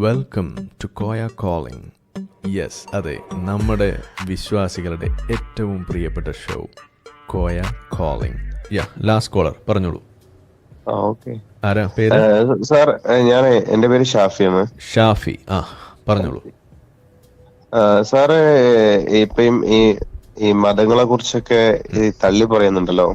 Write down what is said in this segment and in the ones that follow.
Welcome to Koya calling yes അതെ നമ്മുടെ വിശ്വാസികളുടെ ഏറ്റവും പ്രിയപ്പെട്ട show Koya calling yeah last caller പറഞ്ഞോളൂ. ഓക്കെ ആരാ പേര്? സാർ ഞാൻ എന്റെ പേര് ഷാഫി ആണ്. ഷാഫി ആ പറഞ്ഞോളൂ. സാറ് ഇപ്പം ഈ ഈ മതങ്ങളെ കുറിച്ചൊക്കെ തള്ളി പറയുന്നുണ്ടല്ലോ.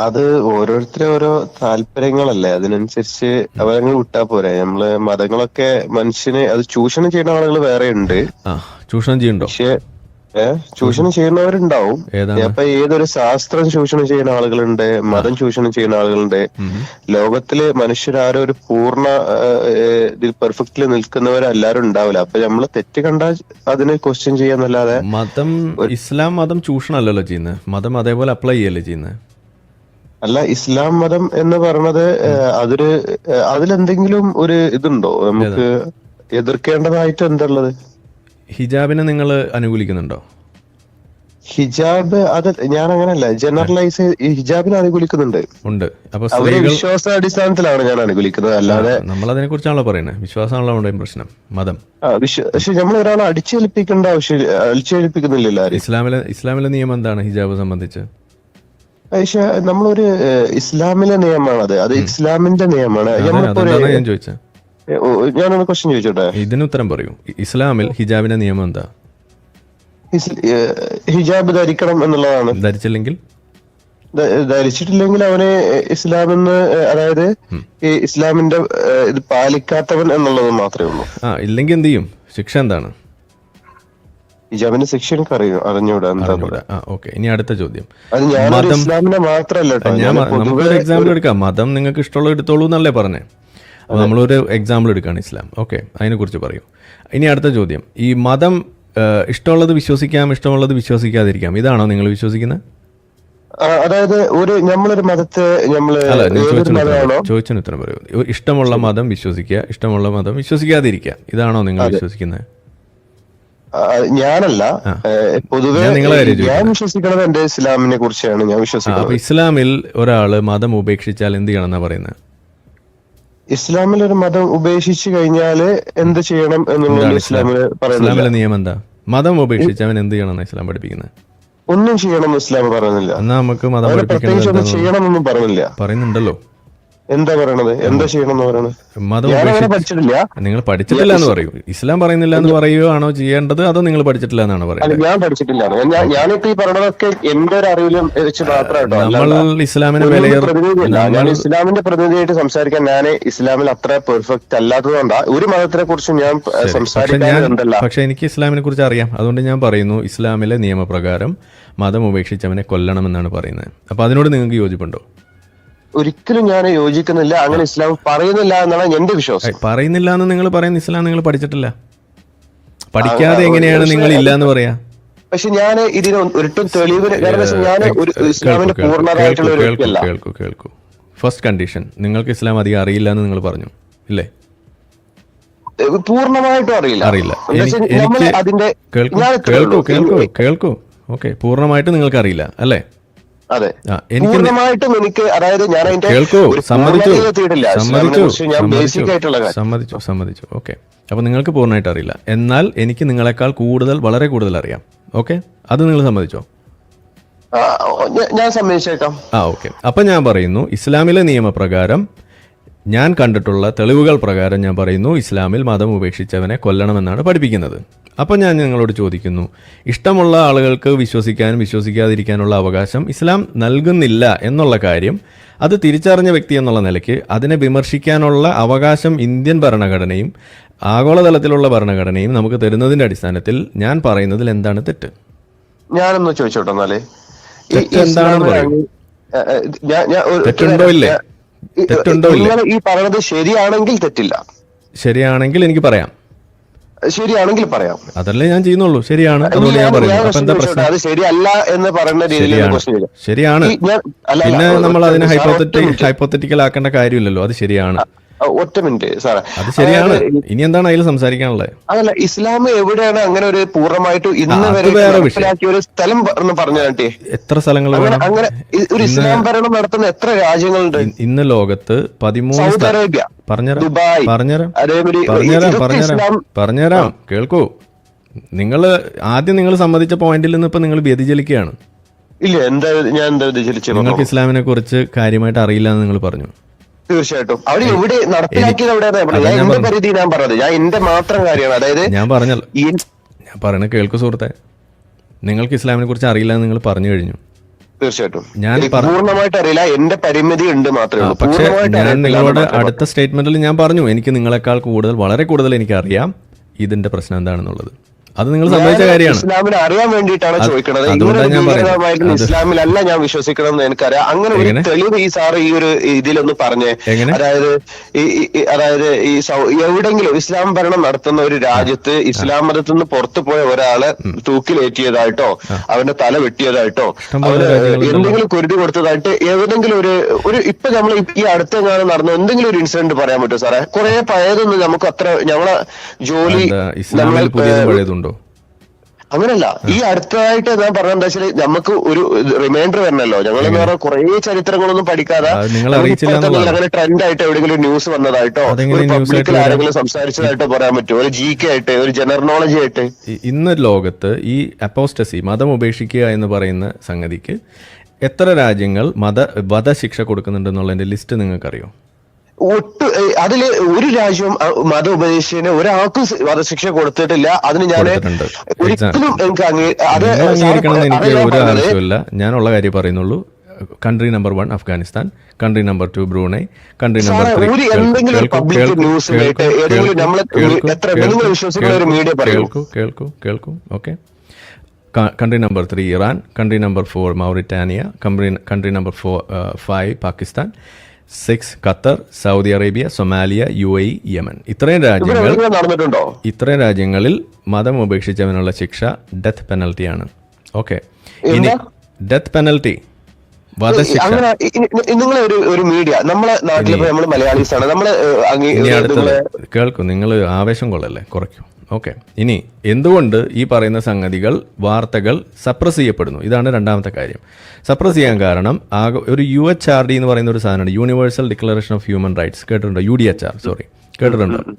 അത് ഓരോരുത്തരെ ഓരോ താല്പര്യങ്ങളല്ലേ? അതിനനുസരിച്ച് അവരങ്ങ് വിട്ടാ പോരെ. നമ്മൾ മതങ്ങളൊക്കെ മനുഷ്യനെ അത് ചൂഷണം ചെയ്യുന്ന ആളുകൾ വേറെ ഉണ്ട് ചൂഷണം ചെയ്യണ്ടോ പക്ഷെ ചൂഷണം ചെയ്യുന്നവരുണ്ടാവും. അപ്പൊ ഏതൊരു ശാസ്ത്രം ചൂഷണം ചെയ്യുന്ന ആളുകളുണ്ട് മതം ചൂഷണം ചെയ്യുന്ന ആളുകളുണ്ട്. ലോകത്തിൽ മനുഷ്യരാരും ഒരു പൂർണ ഇതിൽ പെർഫെക്റ്റ്ലി നിൽക്കുന്നവരെല്ലാരും ഉണ്ടാവില്ല. അപ്പൊ നമ്മൾ തെറ്റ് കണ്ടാൽ അതിനെ ക്വസ്റ്റ്യൻ ചെയ്യാന്നല്ലാതെ മതം ഇസ്ലാം മതം ചൂഷണമല്ലല്ലോ ചെയ്യുന്നത് മതം അതേപോലെ അപ്ലൈ ചെയ്യല്ലേ ചെയ്യുന്നത് അല്ല ഇസ്ലാം മതം എന്ന് പറഞ്ഞത് അതൊരു അതിലെന്തെങ്കിലും ഒരു ഇതുണ്ടോ? നമുക്ക് എതിർക്കേണ്ടതായിട്ട് എന്തുള്ളത് ഹിജാബിനെ നിങ്ങൾ അനുകൂലിക്കുന്നുണ്ടോ? ഹിജാബ് അത് ഞാൻ അങ്ങനല്ല ജനറലൈസ് ഹിജാബിനെ അനുകൂലിക്കുന്നുണ്ട്. ഉണ്ട്. അപ്പൊ വിശ്വാസ അടിസ്ഥാനത്തിലാണ് ഞാൻ അനുകൂലിക്കുന്നത്. അല്ലാതെ നമ്മൾ അതിനെ കുറിച്ചാണല്ലോ പറയുന്നത് വിശ്വാസമാണല്ലോ പ്രശ്നം. മതം. പക്ഷെ നമ്മൾ ഒരാളെ അടിച്ചേൽപ്പിക്കേണ്ട ആവശ്യം അടിച്ചേൽപ്പിക്കുന്നില്ല ഇസ്ലാമിലെ ഇസ്ലാമിലെ നിയമം എന്താണ് ഹിജാബ് സംബന്ധിച്ച്? പക്ഷെ നമ്മളൊരു ഇസ്ലാമിലെ നിയമമാണ് അത് അത് ഇസ്ലാമിന്റെ നിയമമാണ്. ഞാൻ ചോദിച്ചത് ഞാനൊന്ന് ക്വസ്റ്റ്യൻ ചോദിച്ചോട്ടെ? ഇതിന് ഉത്തരം പറയൂ. ഇസ്ലാമിൽ ഹിജാബിന്റെ നിയമം എന്താ? ഹിജാബ് ധരിക്കണം എന്നുള്ളതാണ്. ധരിച്ചില്ലെങ്കിൽ? ധരിച്ചിട്ടില്ലെങ്കിൽ അവനെ ഇസ്ലാമെന്ന് അതായത് ഈ ഇസ്ലാമിന്റെ ഇത് പാലിക്കാത്തവൻ എന്നുള്ളത് മാത്രമേ ഉള്ളൂ. ആ ഇല്ലെങ്കിൽ എന്ത് ചെയ്യും? ശിക്ഷ എന്താണ്? ഹിജാബിന്റെ ശിക്ഷ എനിക്ക് അറിയും അറിഞ്ഞൂടാ എന്താ ഓക്കെ. ഇനി അടുത്ത ചോദ്യം. അത് ഇസ്ലാമിനെ മാത്രല്ല ഞാൻ നമുക്ക് മ- എക്സാമ്പിൾ എടുക്കാം. മതം നിങ്ങൾക്ക് ഇഷ്ടമുള്ള എടുത്തോളൂ എന്നല്ലേ പറഞ്ഞേ? അപ്പോൾ നമ്മളൊരു എക്സാമ്പിൾ എടുക്കുകയാണ് ഇസ്ലാം. ഓക്കെ അതിനെക്കുറിച്ച് പറയൂ. ഇനി അടുത്ത ചോദ്യം. ഈ മതം ഇഷ്ടമുള്ളത് വിശ്വസിക്കാം ഇഷ്ടമുള്ളത് വിശ്വസിക്കാതിരിക്കാം. ഇതാണോ നിങ്ങൾ വിശ്വസിക്കുന്നത്? അതായത് ഒരു നമ്മളൊരു മതത്തെ നമ്മൾ ചോദിച്ചതിന് ഉത്തരം പറയൂ. ഇഷ്ടമുള്ള മതം വിശ്വസിക്കുക ഇഷ്ടമുള്ള മതം വിശ്വസിക്കാതിരിക്കുക. ഇതാണോ നിങ്ങൾ വിശ്വസിക്കുന്നത്? ഞാനല്ല. പൊതുവേ ഞാൻ വിശ്വസിക്കുന്നത് എന്റെ ഇസ്ലാമിനെ കുറിച്ചാണ് ഞാൻ വിശ്വസിക്കുന്നത്. ഇസ്ലാമിൽ ഒരാൾ മതം ഉപേക്ഷിച്ചാൽ എന്ത് ചെയ്യണമെന്നാ പറയുന്നത്? ഇസ്ലാമിൽ ഒരു മതം ഉപേക്ഷിച്ചു കഴിഞ്ഞാൽ എന്ത് ചെയ്യണം എന്നുള്ളത് ഇസ്ലാമിൽ ഇസ്ലാമിലെ നിയമം എന്താ? മതം ഉപേക്ഷിച്ച് അവൻ എന്ത് ചെയ്യണം ഇസ്ലാം പഠിപ്പിക്കുന്നത്? ഒന്നും ചെയ്യണം ഇസ്ലാം പറയുന്നില്ല. എന്നാ നമുക്ക് മതം പ്രത്യേകിച്ച് ഒന്നും എന്താന്ന് ചെയ്യണമെന്നൊന്നും പറയുന്നില്ല. പറയുന്നുണ്ടല്ലോ. എന്താ പറയണത്? എന്താ ചെയ്യണം എന്ന് പറയണത് പഠിച്ചിട്ടില്ല. നിങ്ങൾ പഠിച്ചിട്ടില്ല എന്ന് പറയൂ. ഇസ്ലാം പറയുന്നില്ല എന്ന് പറയുകയാണോ ചെയ്യേണ്ടത് അതോ നിങ്ങൾ പഠിച്ചിട്ടില്ല എന്നാണ് പറയുന്നത് ഞാൻ പഠിച്ചിട്ടില്ല. ഞാനിപ്പോ ഈ പറയണതൊക്കെ എന്റെ ഒരു അറിവിലും വെച്ച് മാത്രമായിട്ടോ. നമ്മൾ ഇസ്ലാമിനെ ഞാൻ ഇസ്ലാമിന്റെ പ്രതിനിധിയായിട്ട് സംസാരിക്കാൻ ഞാൻ ഇസ്ലാമിൽ അത്ര പെർഫെക്റ്റ് അല്ലാത്തതുകൊണ്ടാ. ഒരു മതത്തിനെ കുറിച്ച് ഞാൻ സംസാരിക്കാൻ പക്ഷെ എനിക്ക് ഇസ്ലാമിനെ കുറിച്ച് അറിയാം. അതുകൊണ്ട് ഞാൻ പറയുന്നു ഇസ്ലാമിലെ നിയമപ്രകാരം മതം ഉപേക്ഷിച്ചവനെ കൊല്ലണമെന്നാണ് പറയുന്നത്. അപ്പൊ അതിനോട് നിങ്ങൾക്ക് യോജിപ്പുണ്ടോ? ഒരിക്കലും ഞാൻ യോജിക്കുന്നില്ല അങ്ങനെ ഇസ്ലാം പറയുന്നില്ല എന്നാണ് എന്റെ വിശ്വാസം. പറയുന്നില്ല എന്ന് നിങ്ങൾ പറയുന്ന ഇസ്ലാം നിങ്ങൾ പഠിച്ചിട്ടില്ല? പഠിക്കാതെ എങ്ങനെയാണ് നിങ്ങൾ ഇല്ല എന്ന് പറയാ? പക്ഷെ ഞാൻ ഇതിന് ഒരിട്ടും തെളിവ് കാരണം ഞാൻ ഒരു ഇസ്ലാമിന്റെ പൂർണമായിട്ടുള്ള ഒരു കേൾക്കൂ, വ്യക്തിയല്ല. കേൾക്കൂ കേൾക്കൂ. ഫസ്റ്റ് കണ്ടീഷൻ നിങ്ങൾക്ക് ഇസ്ലാം അധികം അറിയില്ല എന്ന് നിങ്ങൾ പറഞ്ഞു ഇല്ലേ? പൂർണമായിട്ടും അറിയില്ല. അറിയില്ല. എനിക്ക് കേൾക്കൂ കേൾക്കൂ കേൾക്കൂ കേൾക്കൂ. ഓക്കെ പൂർണമായിട്ട് നിങ്ങൾക്ക് അറിയില്ല അല്ലേ? അതെ. പൂർണമായിട്ടും എനിക്ക് അതായത് ഞാൻ അതിന്റെ കേൾക്കൂ ഒരു സമ്മതിച്ചു. എത്തിയിട്ടില്ല സമ്മതിച്ചു. ഞാൻ ബേസിക് ആയിട്ടുള്ള കാര്യം. സമ്മതിച്ചു സമ്മതിച്ചു. ഓക്കെ. അപ്പൊ നിങ്ങൾക്ക് പൂർണമായിട്ട് അറിയില്ല. എന്നാൽ എനിക്ക് നിങ്ങളെക്കാൾ കൂടുതൽ വളരെ കൂടുതൽ അറിയാം. ഓക്കെ? അത് നിങ്ങൾ സമ്മതിച്ചോ? ഞാൻ സമ്മതിച്ചേക്കാം. ആ ഓക്കെ. അപ്പൊ ഞാൻ പറയുന്നു ഇസ്ലാമിലെ നിയമപ്രകാരം ഞാൻ കണ്ടിട്ടുള്ള തെളിവുകൾ പ്രകാരം ഞാൻ പറയുന്നു ഇസ്ലാമിൽ മതം ഉപേക്ഷിച്ചവനെ കൊല്ലണമെന്നാണ് പഠിപ്പിക്കുന്നത് അപ്പം ഞാൻ നിങ്ങളോട് ചോദിക്കുന്നു ഇഷ്ടമുള്ള ആളുകൾക്ക് വിശ്വസിക്കാനും വിശ്വസിക്കാതിരിക്കാനുള്ള അവകാശം ഇസ്ലാം നൽകുന്നില്ല എന്നുള്ള കാര്യം അത് തിരിച്ചറിഞ്ഞ വ്യക്തി എന്നുള്ള നിലയ്ക്ക് അതിനെ വിമർശിക്കാനുള്ള അവകാശം ഇന്ത്യൻ ഭരണഘടനയും ആഗോളതലത്തിലുള്ള ഭരണഘടനയും നമുക്ക് തരുന്നതിന്റെ അടിസ്ഥാനത്തിൽ ഞാൻ പറയുന്നതിൽ എന്താണ് തെറ്റ് ഞാനൊന്ന് ചോദിച്ചോട്ടെ എന്നാലേ എന്താണെന്ന് പറയൂ. തെറ്റുണ്ടോ ഇല്ലേ? ഈ- തെറ്റുണ്ടോ ഇല്ലേ? നിങ്ങൾ ഈ പറയുന്നത് ശരിയാണെങ്കിൽ തെറ്റില്ല. ശരിയാണെങ്കിൽ എനിക്ക് പറയാം. ശരിയാണെങ്കിൽ പറയാം. അതല്ലേ ഞാൻ ചെയ്യുന്നുള്ളൂ. ശരിയാണ്. അതുകൊണ്ട് ഞാൻ പറയുന്നു. അപ്പൊ എന്താ പ്രശ്നം? അത് ശരിയല്ല എന്ന് പറയുന്ന രീതിയിൽ ശരിയാണ്. പിന്നെ നമ്മൾ അതിനെ ഹൈപ്പോത്തറ്റിക്കൽ ആക്കേണ്ട കാര്യമില്ലല്ലോ. അത് ശരിയാണ്. ഒറ്റ മിനിറ്റ് സാറേ. അത് ശരിയാണ്. ഇനി എന്താണ് അതിൽ സംസാരിക്കാനുള്ളത്? അതല്ല ഇസ്ലാം എവിടെയാണ് അങ്ങനെ ഒരു പൂർണമായിട്ട് ഇന്ന് വരെ നടപ്പിലാക്കിയ ഒരു സ്ഥലം പറഞ്ഞു കാട്ടി എത്ര സ്ഥലങ്ങൾ അങ്ങനെ ഒരു ഇസ്ലാം ഭരണം നടത്തുന്ന എത്ര രാജ്യങ്ങളുണ്ട്? ഇന്ന് ലോകത്ത് പതിമൂന്ന് സൗദി അറേബ്യ പറഞ്ഞുതരാം. ദുബായ് പറഞ്ഞുതരാം. പറഞ്ഞുതരാം പറഞ്ഞുതരാം. പറഞ്ഞുതരാം. കേൾക്കൂ. നിങ്ങൾ ആദ്യം നിങ്ങൾ സമ്മതിച്ച പോയിന്റിൽ നിന്ന് ഇപ്പൊ നിങ്ങൾ വ്യതിചലിക്കുകയാണ്. ഇല്ല എന്താ ഞാൻ എന്താ നിങ്ങൾക്ക് ഇസ്ലാമിനെ കുറിച്ച് കാര്യമായിട്ട് അറിയില്ല എന്ന് നിങ്ങൾ പറഞ്ഞു. തീർച്ചയായിട്ടും. അവർ എവിടെ നടപ്പിലാക്കിയത് എവിടെയാണ് ഞാൻ എന്റെ പരിധി ഞാൻ പറഞ്ഞത്. ഞാൻ എന്റെ മാത്രം കാര്യമാണ്. അതായത് ഞാൻ പറഞ്ഞല്ലോ. ഞാൻ പറയണ കേൾക്കു സുഹൃത്തെ. നിങ്ങൾക്ക് ഇസ്ലാമിനെ കുറിച്ച് അറിയില്ല എന്ന് നിങ്ങൾ പറഞ്ഞു കഴിഞ്ഞു. തീർച്ചയായിട്ടും. ഞാൻ പൂർണമായിട്ട് അറിയില്ല. എന്റെ പരിമിതി ഉണ്ട് മാത്രമേ പക്ഷേ ഞാൻ നിങ്ങളോട് അടുത്ത സ്റ്റേറ്റ്മെന്റിൽ ഞാൻ പറഞ്ഞു. എനിക്ക് നിങ്ങളെക്കാൾ കൂടുതൽ വളരെ കൂടുതൽ എനിക്ക് അറിയാം ഇതിന്റെ പ്രശ്നം എന്താണെന്നുള്ളത്. അത് നിങ്ങൾ സംഭവിച്ച കാര്യമാണ്. ഇസ്ലാമിനെ അറിയാൻ വേണ്ടിയിട്ടാണ് ചോദിക്കുന്നത് ഇങ്ങനെ ഇസ്ലാമിലല്ല ഞാൻ വിശ്വസിക്കണം എന്ന് എനിക്കറിയാം. അങ്ങനെ ഒരു? തെളിവ് ഈ സാറ് ഈ ഒരു ഇതിലൊന്ന് പറഞ്ഞേ. അതായത് അതായത് ഈ എവിടെങ്കിലും ഇസ്ലാം ഭരണം നടത്തുന്ന ഒരു രാജ്യത്ത് ഇസ്ലാം മതത്തിൽ നിന്ന് പുറത്തു പോയ ഒരാളെ തൂക്കിലേറ്റിയതായിട്ടോ അവന്റെ തല വെട്ടിയതായിട്ടോ. എന്തെങ്കിലും കുരുതി കൊടുത്തതായിട്ട് ഏതെങ്കിലും ഒരു ഒരു ഇപ്പൊ നമ്മൾ ഈ അടുത്ത കാലം നടന്ന എന്തെങ്കിലും ഒരു ഇൻസിഡന്റ് പറയാൻ പറ്റുമോ സാറേ? കുറെ പഴയതൊന്നും നമുക്ക് അത്ര ഞങ്ങളെ ജോലി നമ്മൾ അങ്ങനല്ല. ഈ അടുത്തതായിട്ട് ഞാൻ പറഞ്ഞ എന്താ വെച്ചാൽ നമുക്ക് ഒരു റിമൈൻഡർ വരണല്ലോ. ഞങ്ങൾ എന്ന് പറഞ്ഞാൽ കുറെ ചരിത്രങ്ങളൊന്നും പഠിക്കാതെ അങ്ങനെ ട്രെൻഡ് ആയിട്ട് എവിടെയെങ്കിലും ന്യൂസ് വന്നതായിട്ടോ ഒരു പബ്ലിക്കിൽ ആരെങ്കിലും സംസാരിച്ചതായിട്ടോ പറയാൻ പറ്റുമോ? ഒരു ജി കെ ആയിട്ട് ഒരു ജനറൽ നോളജ് ആയിട്ട്. ഇന്ന് ലോകത്ത് ഈ അപ്പോസ്റ്റസി മതം ഉപേക്ഷിക്കുക എന്ന് പറയുന്ന സംഗതിക്ക് എത്ര രാജ്യങ്ങൾ മത വധശിക്ഷ കൊടുക്കുന്നുണ്ടെന്നുള്ളതിന്റെ ലിസ്റ്റ് നിങ്ങൾക്കറിയോ? ഒട്ട് അതിൽ ഒരു രാജ്യവും മത ഉപദേശിന് ഒരാൾക്കും വധശിക്ഷ കൊടുത്തിട്ടില്ല. അതിന് ഞാൻ ഒരിക്കലും എനിക്ക് അത് എനിക്ക് ഒരു ആവശ്യമില്ല ഞാനുള്ള കാര്യം പറയുന്നുള്ളൂ. Country number one Afghanistan. Country number two Brunei. Country number. കേൾക്കൂ. കേൾക്കൂ കേൾക്കൂ okay. Country number three Iran. Country number four Mauritania. Country country number four five Pakistan. Six Qatar Saudi Arabia Somalia U A Yemen ഇത്രയും രാജ്യങ്ങൾ നടന്നിട്ടുണ്ടോ? ഇത്രയും രാജ്യങ്ങളിൽ മതം ഉപേക്ഷിച്ചവനുള്ള ശിക്ഷ ഡെത്ത് പെനൽറ്റിയാണ് ഓക്കെ ഇനി ഡെത്ത് പെനൽറ്റി വധശിക്ഷ. അങ്ങനെ നിങ്ങളെ ഒരു ഒരു മീഡിയ നമ്മളെ നാട്ടിലിപ്പോ നമ്മൾ മലയാളീസ് ആണ് നമ്മൾ കേൾക്കൂ നിങ്ങൾ ആവേശം കൊള്ളല്ലേ? കുറയ്ക്കും. ഓക്കെ. ഇനി എന്തുകൊണ്ട് ഈ പറയുന്ന സംഗതികൾ വാർത്തകൾ സപ്രസ് ചെയ്യപ്പെടുന്നു? ഇതാണ് രണ്ടാമത്തെ കാര്യം. സപ്രസ് ചെയ്യാൻ കാരണം ആകെ ഒരു യു എച്ച് ആർ ഡി എന്ന് പറയുന്ന ഒരു സാധനമാണ്. Universal declaration of human rights കേട്ടിട്ടുണ്ടോ? U D H R sorry കേട്ടിട്ടുണ്ടോ?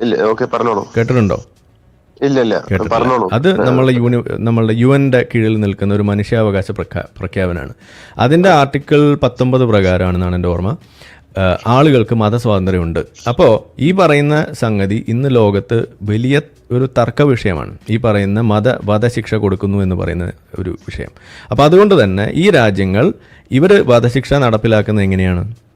ഇല്ല ഓക്കെ പറഞ്ഞോളൂ. കേട്ടിട്ടുണ്ടോ? ഇല്ല ഇല്ല. പറഞ്ഞോളൂ. അത് നമ്മളുടെ യൂണി നമ്മളുടെ യു എന്റെ കീഴിൽ നിൽക്കുന്ന ഒരു മനുഷ്യാവകാശ പ്രഖ്യാ പ്രഖ്യാപനമാണ്. അതിന്റെ ആർട്ടിക്കിൾ പത്തൊമ്പത് പ്രകാരമാണെന്നാണ് എന്റെ ഓർമ്മ. ആളുകൾക്ക് മതസ്വാതന്ത്ര്യമുണ്ട്. അപ്പോൾ ഈ പറയുന്ന സംഗതി ഇന്ന് ലോകത്ത് വലിയ ഒരു തർക്ക വിഷയമാണ്. ഈ പറയുന്ന മത വധശിക്ഷ കൊടുക്കുന്നു എന്ന് പറയുന്ന ഒരു വിഷയം. അപ്പോൾ അതുകൊണ്ട് തന്നെ ഈ രാജ്യങ്ങൾ ഇവർ വധശിക്ഷ നടപ്പിലാക്കുന്നത് എങ്ങനെയാണ്?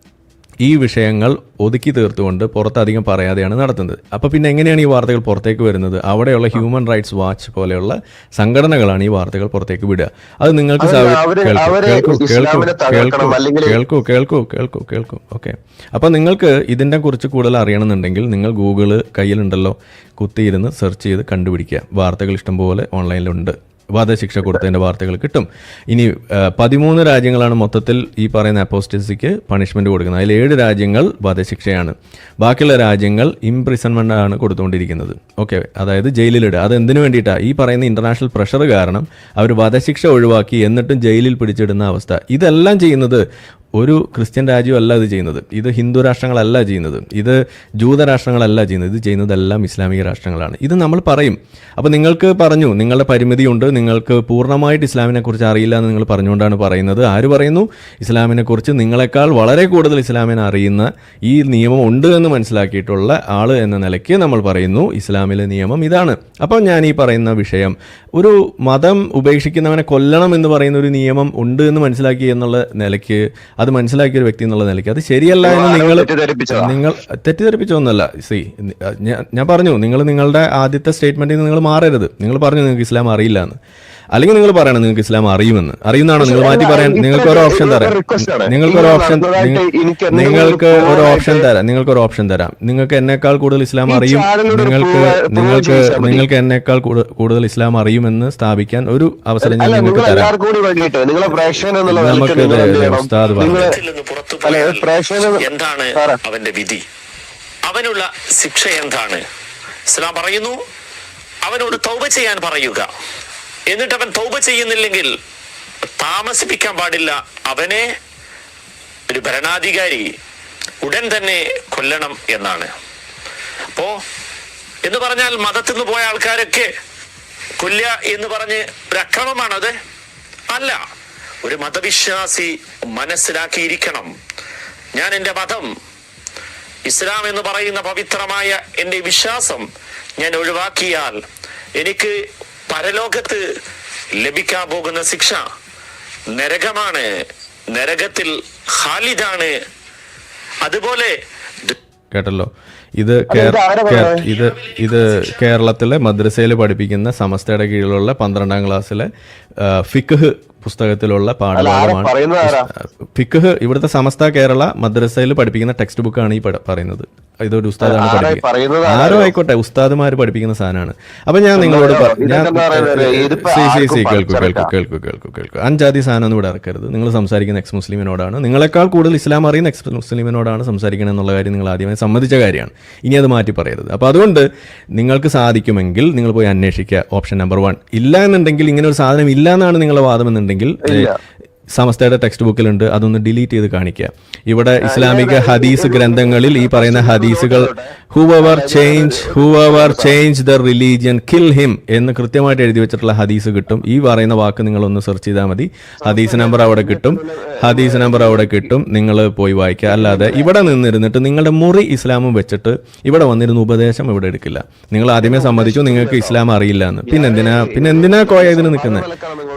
ഈ വിഷയങ്ങൾ ഒതുക്കി തീർത്തുകൊണ്ട് പുറത്തധികം പറയാതെയാണ് നടത്തുന്നത്. അപ്പോൾ പിന്നെ എങ്ങനെയാണ് ഈ വാർത്തകൾ പുറത്തേക്ക് വരുന്നത്? അവിടെയുള്ള ഹ്യൂമൻ റൈറ്റ്സ് വാച്ച് പോലെയുള്ള സംഘടനകളാണ് ഈ വാർത്തകൾ പുറത്തേക്ക് വിടുക. അത് നിങ്ങൾക്ക് കേൾക്കൂ, കേൾക്കൂ, കേൾക്കൂ, കേൾക്കൂ, അല്ലെങ്കിൽ- കേൾക്കൂ കേൾക്കൂ കേൾക്കൂ കേൾക്കൂ. ഓക്കെ. അപ്പോൾ നിങ്ങൾക്ക് ഇതിനെ കുറിച്ച് കൂടുതൽ അറിയണമെന്നുണ്ടെങ്കിൽ നിങ്ങൾ ഗൂഗിൾ കയ്യിലുണ്ടല്ലോ കുത്തിയിരുന്ന് സെർച്ച് ചെയ്ത് കണ്ടുപിടിക്കുക. വാർത്തകൾ ഇഷ്ടംപോലെ ഓൺലൈനിലുണ്ട് വധശിക്ഷ കൊടുത്തതിന്റെ വാർത്തകൾ കിട്ടും. ഇനി പതിമൂന്ന് രാജ്യങ്ങളാണ് മൊത്തത്തിൽ ഈ പറയുന്ന അപ്പോസ്റ്റസിക്ക് പണിഷ്മെന്റ് കൊടുക്കുന്നത്. അതിൽ ഏഴ് രാജ്യങ്ങൾ വധശിക്ഷയാണ്. ബാക്കിയുള്ള രാജ്യങ്ങൾ ഇംപ്രിസൺമെന്റ് ആണ് കൊടുത്തുകൊണ്ടിരിക്കുന്നത്. ഓക്കെ അതായത് ജയിലിലിടുക. അത് എന്തിനു വേണ്ടിയിട്ടാണ് ഈ പറയുന്ന ഇന്റർനാഷണൽ പ്രഷർ കാരണം അവർ വധശിക്ഷ ഒഴിവാക്കി എന്നിട്ടും ജയിലിൽ പിടിച്ചിടുന്ന അവസ്ഥ. ഇതെല്ലാം ചെയ്യുന്നത് ഒരു ക്രിസ്ത്യൻ രാജ്യമല്ല ഇത് ചെയ്യുന്നത്. ഇത് ഹിന്ദു രാഷ്ട്രങ്ങളല്ല ചെയ്യുന്നത്. ഇത് ജൂത രാഷ്ട്രങ്ങളല്ല ചെയ്യുന്നത്. ഇത് ചെയ്യുന്നതെല്ലാം ഇസ്ലാമിക രാഷ്ട്രങ്ങളാണ്. ഇത് നമ്മൾ പറയും. അപ്പോൾ നിങ്ങൾക്ക് പറഞ്ഞു നിങ്ങളുടെ പരിമിതിയുണ്ട് നിങ്ങൾക്ക് പൂർണമായിട്ട് ഇസ്ലാമിനെക്കുറിച്ച് അറിയില്ല എന്ന് നിങ്ങൾ പറഞ്ഞുകൊണ്ടാണ് പറയുന്നത്. ആര് പറയുന്നു? ഇസ്ലാമിനെക്കുറിച്ച് നിങ്ങളെക്കാൾ വളരെ കൂടുതൽ ഇസ്ലാമിനെ അറിയുന്ന ഈ നിയമം ഉണ്ട് എന്ന് മനസ്സിലാക്കിയിട്ടുള്ള ആൾ എന്ന നിലയ്ക്ക് നമ്മൾ പറയുന്നു. ഇസ്ലാമിലെ നിയമം ഇതാണ്. അപ്പോൾ ഞാൻ ഈ പറയുന്ന വിഷയം ഒരു മതം ഉപേക്ഷിക്കുന്നവനെ കൊല്ലണം എന്ന് പറയുന്ന ഒരു നിയമം ഉണ്ട് എന്ന് മനസ്സിലാക്കി എന്നുള്ള നിലയ്ക്ക് അത് മനസ്സിലാക്കിയ ഒരു വ്യക്തി എന്നുള്ള നിലയ്ക്ക്. അത് ശരിയല്ല എന്ന് നിങ്ങൾ. നിങ്ങൾ തെറ്റിദ്ധരിപ്പിച്ചൊന്നുമല്ല സി ഞാൻ പറഞ്ഞു നിങ്ങൾ നിങ്ങളുടെ ആദ്യത്തെ സ്റ്റേറ്റ്മെന്റിൽ നിന്ന് നിങ്ങൾ മാറരുത്. നിങ്ങൾ പറഞ്ഞു നിങ്ങൾക്ക് ഇസ്ലാം അറിയില്ല എന്ന്. അല്ലെങ്കിൽ നിങ്ങൾ പറയണം നിങ്ങൾക്ക് ഇസ്ലാം അറിയുമെന്ന്. അറിയുന്നതാണോ? നിങ്ങൾ മാറ്റി പറയാൻ നിങ്ങൾക്ക് ഒരു ഓപ്ഷൻ തരാം. നിങ്ങൾക്ക് ഒരു ഓപ്ഷൻ നിങ്ങൾക്ക് ഒരു ഓപ്ഷൻ തരാം. നിങ്ങൾക്ക് ഒരു ഓപ്ഷൻ തരാം. നിങ്ങൾക്ക് എന്നേക്കാൾ കൂടുതൽ ഇസ്ലാം അറിയും നിങ്ങൾക്ക് നിങ്ങൾക്ക് നിങ്ങൾക്ക് എന്നേക്കാൾ കൂടുതൽ ഇസ്ലാം അറിയുമെന്ന് സ്ഥാപിക്കാൻ ഒരു അവസരം ഞാൻ നിങ്ങൾക്ക് തരാം. നമുക്ക്? ഉസ്താദ് എന്താണ് അവന്റെ വിധി? അവനുള്ള ശിക്ഷ എന്താണ്? ഇസ്ലാം പറയുന്നു അവനോട് തൗബ ചെയ്യാൻ പറയുക. എന്നിട്ട് അവൻ തൗബ ചെയ്യുന്നില്ലെങ്കിൽ താമസിപ്പിക്കാൻ പാടില്ല. അവനെ ഒരു ഭരണാധികാരി ഉടൻ തന്നെ കൊല്ലണം എന്നാണ്. അപ്പോ എന്ന് പറഞ്ഞാൽ മതത്തിൽ നിന്ന് പോയ ആൾക്കാരൊക്കെ കൊല്ല എന്ന് പറഞ്ഞ് ഒരു അക്രമമാണത്? അല്ല. ഒരു മതവിശ്വാസി മനസ്സിലാക്കിയിരിക്കണം. ഞാൻ എന്റെ മതം ഇസ്ലാം എന്ന് പറയുന്ന പവിത്രമായ എന്റെ വിശ്വാസം ഞാൻ ഒഴിവാക്കിയാൽ എനിക്ക് പരലോകത്ത് ലഭിക്കാൻ പോകുന്ന ശിക്ഷ നരകമാണ്. നരകത്തിൽ ഖാലിദാണ്. അതുപോലെ കേട്ടല്ലോ. ഇത് ഇത്? ഇത് കേരളത്തിലെ മദ്രസയിൽ പഠിപ്പിക്കുന്ന സമസ്തയുടെ കീഴിലുള്ള പന്ത്രണ്ടാം ക്ലാസ്സിലെ ഫിക്ഹ് ഫിഖ് പുസ്തകത്തിലുള്ള പാഠഭാഗമാണ്? ഫിഖ് ഇവിടുത്തെ സമസ്ത കേരള മദ്രസയിൽ പഠിപ്പിക്കുന്ന ടെക്സ്റ്റ് ബുക്കാണ് ഈ പറയുന്നത്. ഇതൊരു ഉസ്താദാണ് ആരാ പറയുന്നത് പഠിപ്പിക്കുന്നത് ആരോ ആയിക്കോട്ടെ ഉസ്താദുമാർ പഠിപ്പിക്കുന്ന സാധനമാണ്. അപ്പൊ ഞാൻ നിങ്ങളോട് ഞാൻ കേൾക്കൂ കേൾക്കൂ. കേൾക്കൂ കേൾക്കൂ കേൾക്കൂ. അഞ്ചാതി സാധനം ഒന്നും ഇവിടെ ഇറക്കരുത്. നിങ്ങൾ സംസാരിക്കുന്ന എക്സ് മുസ്ലിമിനോടാണ് നിങ്ങളെക്കാൾ കൂടുതൽ ഇസ്ലാം അറിയുന്ന എക്സ് മുസ്ലിമിനോടാണ് സംസാരിക്കണം എന്നുള്ള കാര്യം നിങ്ങൾ ആദ്യമായി സമ്മതിച്ച കാര്യമാണ്. ഇനി അത് മാറ്റി പറയരുത്. അപ്പോൾ അതുകൊണ്ട് നിങ്ങൾക്ക് സാധിക്കുമെങ്കിൽ നിങ്ങൾ പോയി അന്വേഷിക്കുക. ഓപ്ഷൻ നമ്പർ വൺ ഇല്ല എന്നുണ്ടെങ്കിൽ ഇങ്ങനെ ഒരു സാധനം ഇല്ല എന്നാണ് നിങ്ങളുടെ വാദം എന്നുണ്ടെങ്കിൽ എന്നുണ്ടെങ്കിൽ സമസ്തയുടെ ടെക്സ്റ്റ് ബുക്കിലുണ്ട് അതൊന്ന് ഡിലീറ്റ് ചെയ്ത് കാണിക്കുക. ഇവിടെ ഇസ്ലാമിക ഹദീസ് ഗ്രന്ഥങ്ങളിൽ ഈ പറയുന്ന ഹദീസുകൾ whoever change whoever change the religion kill him എന്ന് കൃത്യമായിട്ട് എഴുതി വെച്ചിട്ടുള്ള ഹദീസ് കിട്ടും. ഈ പറയുന്ന വാക്ക് നിങ്ങൾ ഒന്ന് സെർച്ച് ചെയ്താൽ മതി. ഹദീസ് നമ്പർ അവിടെ കിട്ടും. ഹദീസ് നമ്പർ അവിടെ കിട്ടും. നിങ്ങൾ പോയി വായിക്കുക. അല്ലാതെ ഇവിടെ നിന്നിരുന്നിട്ട് നിങ്ങളുടെ മുറി ഇസ്ലാമും വെച്ചിട്ട് ഇവിടെ വന്നിരുന്ന ഉപദേശം ഇവിടെ എടുക്കില്ല. നിങ്ങൾ ആദ്യമേ സമ്മതിച്ചു നിങ്ങൾക്ക് ഇസ്ലാം അറിയില്ല എന്ന്. പിന്നെ എന്തിനാ പിന്നെ എന്തിനാ കോയ ഇതിന് നിൽക്കുന്നത്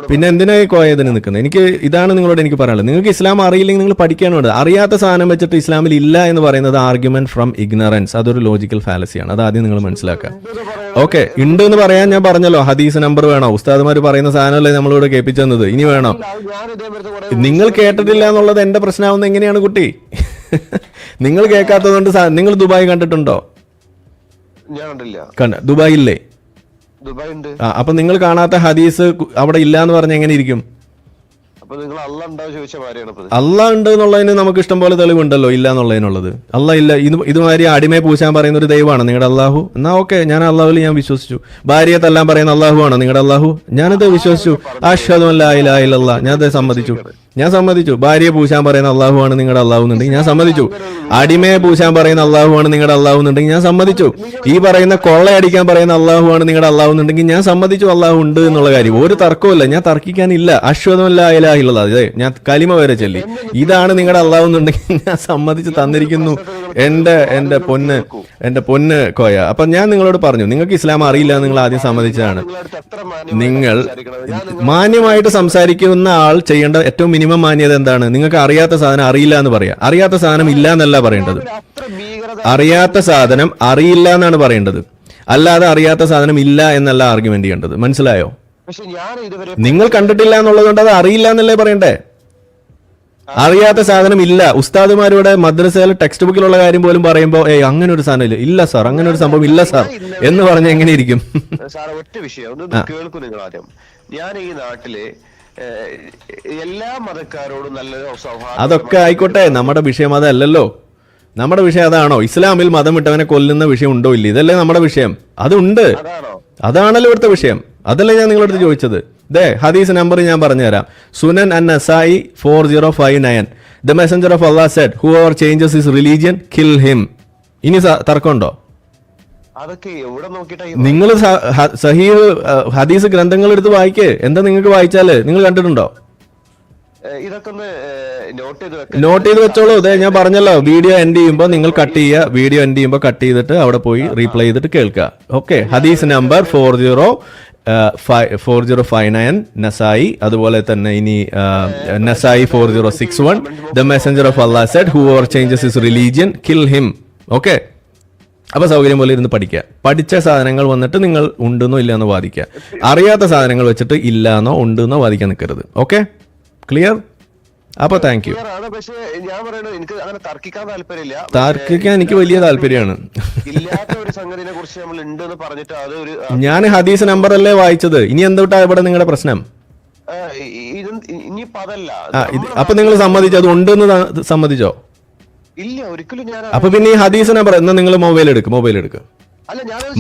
പിന്നെ എന്തിനാ കോയതിന് നിൽക്കുന്നത് എനിക്ക് ഇതാണ് നിങ്ങളോട് എനിക്ക് പറയാനുള്ളത്. നിങ്ങൾക്ക് ഇസ്ലാം അറിയില്ലെങ്കിൽ നിങ്ങൾ പഠിക്കാനും വേണ്ടത് അറിയാത്ത സാധനം വെച്ചിട്ട് ഇസ്ലാമിൽ ഇല്ല എന്ന് പറയുന്നത് ആർഗ്യുമെന്റ് ഫ്രം ഇഗ്നറൻസ് അതൊരു ലോജിക്കൽ ഫാലസിയാണ് അത് ആദ്യം നിങ്ങൾ മനസ്സിലാക്കുക. ഓക്കെ ഉണ്ട് എന്ന് പറയാൻ ഞാൻ പറഞ്ഞല്ലോ. ഹദീസ് നമ്പർ വേണോ? ഉസ്താദ്മാർ പറയുന്ന സാധനമല്ലേ നമ്മളിവിടെ കേൾപ്പിച്ചു തന്നത് ഇനി വേണോ? നിങ്ങൾ കേട്ടിട്ടില്ല എന്നുള്ളത് എന്റെ പ്രശ്നമാവുന്ന എങ്ങനെയാണ് കുട്ടി? നിങ്ങൾ കേൾക്കാത്തതുകൊണ്ട് നിങ്ങൾ ദുബായ് കണ്ടിട്ടുണ്ടോ? കണ്ട ദുബായില്ലേ അപ്പൊ നിങ്ങൾ കാണാത്ത ഹദീസ് അവിടെ ഇല്ല എന്ന് പറഞ്ഞ എങ്ങനെ ഇരിക്കും? അല്ല ഉണ്ട് എന്നുള്ളതിന് നമുക്ക് ഇഷ്ടം പോലെ തെളിവുണ്ടല്ലോ ഇല്ല എന്നുള്ളതിനുള്ളത്. അല്ല ഇല്ല ഇത് ഇതുമാതിരി അടിമയെ പൂശാൻ പറയുന്ന ഒരു ദൈവമാണ് നിങ്ങളുടെ അള്ളാഹു എന്നാ ഓക്കെ ഞാൻ അള്ളാഹുവിൽ ഞാൻ വിശ്വസിച്ചു. ഭാര്യയെ തല്ലാൻ പറയുന്ന അള്ളാഹു ആണോ നിങ്ങളുടെ അള്ളാഹു ഞാനത് വിശ്വസിച്ചു. അഷ്ഹദു അല്ലാ ഇലാഹ ഞാൻ ഞാനത് സമ്മതിച്ചു. ഞാൻ സമ്മതിച്ചു. ഭാര്യയെ പൂശാൻ പറയുന്ന അള്ളാഹു ആണ് നിങ്ങളുടെ അള്ളാഹു എന്നുണ്ടെങ്കിൽ ഞാൻ സമ്മതിച്ചു. അടിമയെ പൂശാൻ പറയുന്ന അള്ളാഹു ആണ് നിങ്ങളുടെ അള്ളാഹു എന്നുണ്ടെങ്കിൽ ഞാൻ സമ്മതിച്ചു. ഈ പറയുന്ന കൊള്ളയടിക്കാൻ പറയുന്ന അള്ളാഹു ആണ് നിങ്ങളുടെ അള്ളാഹു എന്നുണ്ടെങ്കിൽ ഞാൻ സമ്മതിച്ചു. അള്ളാഹു ഉണ്ട് എന്നുള്ള കാര്യം. ഒരു തർക്കവുമില്ല. ഞാൻ തർക്കിക്കാനില്ല. അശ്വതമല്ല ഇലാഹില്ല അതെ ഞാൻ കലിമ വരെ ചൊല്ലി. ഇതാണ് നിങ്ങളുടെ അള്ളാഹു എന്നുണ്ടെങ്കിൽ ഞാൻ സമ്മതിച്ച് തന്നിരിക്കുന്നു. എന്റെ എന്റെ പൊന്ന് എന്റെ പൊന്ന് കോയ. അപ്പൊ ഞാൻ നിങ്ങളോട് പറഞ്ഞു നിങ്ങൾക്ക് ഇസ്ലാം അറിയില്ല നിങ്ങൾ ആദ്യം സമ്മതിച്ചതാണ്. നിങ്ങൾ മാന്യമായിട്ട് സംസാരിക്കുന്ന ആൾ ചെയ്യേണ്ട ഏറ്റവും മിനിമം മാന്യത എന്താണ്? നിങ്ങൾക്ക് അറിയാത്ത സാധനം അറിയില്ല എന്ന് പറയാം. അറിയാത്ത സാധനം ഇല്ല എന്നല്ല പറയേണ്ടത്. അറിയാത്ത സാധനം അറിയില്ല എന്നാണ് പറയേണ്ടത്. അല്ലാതെ അറിയാത്ത സാധനം ഇല്ല എന്നല്ല ആർഗ്യുമെന്റ് ചെയ്യേണ്ടത്. മനസ്സിലായോ? പക്ഷെ ഞാൻ ഇതുവരെ നിങ്ങൾ കണ്ടിട്ടില്ല എന്നുള്ളത് കൊണ്ട് അത് അറിയില്ല എന്നല്ലേ പറയണ്ടേ? അറിയാത്ത സാധനം ഇല്ല. ഉസ്താദുമാരുടെ മദ്രസയിലെ ടെക്സ്റ്റ് ബുക്കിലുള്ള കാര്യം പോലും പറയുമ്പോ ഏ അങ്ങനെ ഒരു സാധനം ഇല്ല. ഇല്ല സാർ അങ്ങനെ ഒരു സംഭവം ഇല്ല സാർ എന്ന് പറഞ്ഞ എങ്ങനെ ഇരിക്കും? സാറേ ഒറ്റ വിഷയം. ഒന്ന് കേൾക്കൂ നിങ്ങൾ ആദ്യം. ഞാൻ ഈ നാട്ടിൽ എല്ലാ മതക്കാരോടും നല്ല അതൊക്കെ ആയിക്കോട്ടെ. നമ്മുടെ വിഷയം അതല്ലല്ലോ. നമ്മുടെ വിഷയം അതാണോ? ഇസ്ലാമിൽ മതം വിട്ടവനെ കൊല്ലുന്ന വിഷയം ഉണ്ടോ ഇല്ല? ഇതല്ലേ നമ്മുടെ വിഷയം. അതുണ്ട്. അതാണോ? അതാണല്ലോ ഇവിടുത്തെ വിഷയം. അതല്ലേ ഞാൻ നിങ്ങളടുത്ത് ചോദിച്ചത്. ദേ ഹദീസ് നമ്പർ ഞാൻ പറഞ്ഞുതരാം. Sunan an Nasai four zero five nine the messenger of Allah said whoever changes his religion kill him ഇനി തർക്കമുണ്ടോ നിങ്ങൾ സഹീർ ഹദീസ് ഗ്രന്ഥങ്ങൾ എടുത്ത് വായിക്കേ. എന്താ നിങ്ങൾക്ക് വായിച്ചാൽ? നിങ്ങൾ കണ്ടിട്ടുണ്ടോ? ഇതൊക്കെ ഒന്ന് നോട്ട് ചെയ്ത് വെക്കാം. നോട്ട് ചെയ്ത് വെച്ചോളൂ. അതെ ഞാൻ പറഞ്ഞല്ലോ വീഡിയോ എൻഡ് ചെയ്യുമ്പോൾ നിങ്ങൾ കട്ട് ചെയ്യുക. വീഡിയോ എൻഡ് ചെയ്യുമ്പോൾ കട്ട് ചെയ്തിട്ട് അവിടെ പോയി റീപ്ലൈ ചെയ്തിട്ട് കേൾക്കുക. ഓക്കെ ഹദീസ് number four zero four zero five nine Nasai. അതുപോലെ തന്നെ ഇനി Nasai four zero six one the messenger of Allah said whoever changes his religion kill him okay അപ്പൊ സൗകര്യം പോലെ ഇരുന്ന് പഠിക്കുക. പഠിച്ച സാധനങ്ങൾ വന്നിട്ട് നിങ്ങൾ ഉണ്ടെന്നോ ഇല്ലയെന്നോ വാദിക്കുക. അറിയാത്ത സാധനങ്ങൾ വെച്ചിട്ട് ഇല്ലാന്നോ ഉണ്ടെന്നോ വാദിക്കാൻ നിൽക്കരുത്. ഓക്കെ ക്ലിയർ അപ്പൊ താങ്ക് യു ഞാൻ എനിക്ക് അങ്ങനെ തർക്കിക്കാൻ താല്പര്യമില്ല. താർക്കിക്കാൻ എനിക്ക് വലിയ താല്പര്യമാണ്. ഇല്ലാത്ത ഒരു സംഗതിനെ കുറിച്ച് നമ്മൾ ഉണ്ട് എന്ന് പറഞ്ഞിട്ട് അത് ഒരു ഞാൻ ഹദീസ് നമ്പർ അല്ലേ വായിച്ചത്? ഇനി എന്തുട്ടാ ഇവിടെ നിങ്ങളുടെ പ്രശ്നം? അപ്പൊ നിങ്ങൾ സമ്മതിച്ചോ? അത് ഉണ്ടെന്ന് ത- സമ്മതിച്ചോ? ഇല്ല ഒരിക്കലും ഞാൻ അപ്പൊ പിന്നെ ഈ ഹദീസ് നമ്പർ എന്നാ നിങ്ങൾ മൊബൈൽ എടുക്കും മൊബൈൽ എടുക്ക്.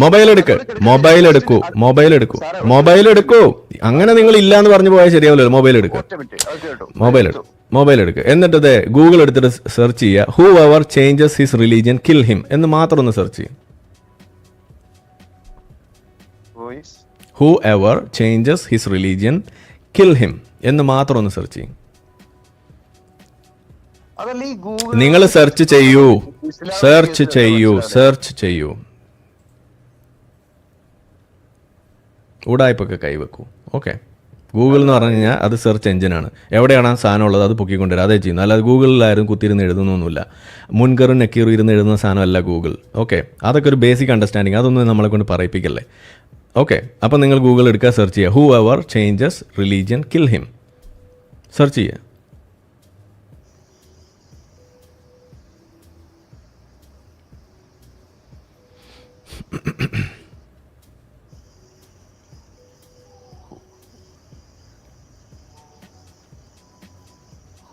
മൊബൈൽ എടുക്ക് മൊബൈൽ എടുക്കൂ മൊബൈൽ എടുക്കൂ മൊബൈൽ എടുക്കൂ. അങ്ങനെ നിങ്ങൾ ഇല്ല എന്ന് പറഞ്ഞു പോയാൽ ശരിയാവില്ല മൊബൈൽ എടുക്കുക മൊബൈൽ എടുക്കും മൊബൈൽ എടുക്കുക എന്നിട്ട് അതെ ഗൂഗിൾ എടുത്തിട്ട് സെർച്ച് ചെയ്യുക. Whoever changes his religion kill him എന്ന് മാത്രം ഒന്ന് സെർച്ച് ചെയ്യും. Whoever changes his religion kill him എന്ന് മാത്രം ഒന്ന് സെർച്ച് ചെയ്യും. നിങ്ങൾ സെർച്ച് ചെയ്യൂ. സെർച്ച് ചെയ്യൂ സെർച്ച് ചെയ്യൂ. ഊടായ്പൊക്കെ കൈവെക്കൂ. ഓക്കെ ഗൂഗിൾ എന്ന് പറഞ്ഞു കഴിഞ്ഞാൽ അത് സെർച്ച് എഞ്ചിനാണ് എവിടെയാണ് ആ സാധനം ഉള്ളത്? അത് പൊക്കിക്കൊണ്ടുവരിക അതേ ചെയ്യുന്നു. അല്ലാതെ ഗൂഗിളിലായിരുന്നു കുത്തിയിരുന്ന് എഴുതുന്നൊന്നുമില്ല. മുൻകറും നെക്കീറും ഇരുന്ന് എഴുതുന്ന സാധനമല്ല ഗൂഗിൾ ഓക്കെ അതൊക്കെ ഒരു ബേസിക് അണ്ടർസ്റ്റാൻഡിങ് അതൊന്നും നമ്മളെ കൊണ്ട് പറയിപ്പിക്കല്ലേ? ഓക്കെ അപ്പോൾ നിങ്ങൾ ഗൂഗിൾ എടുക്കുക സെർച്ച് ചെയ്യുക. Whoever changes religion kill him search ചെയ്യുക.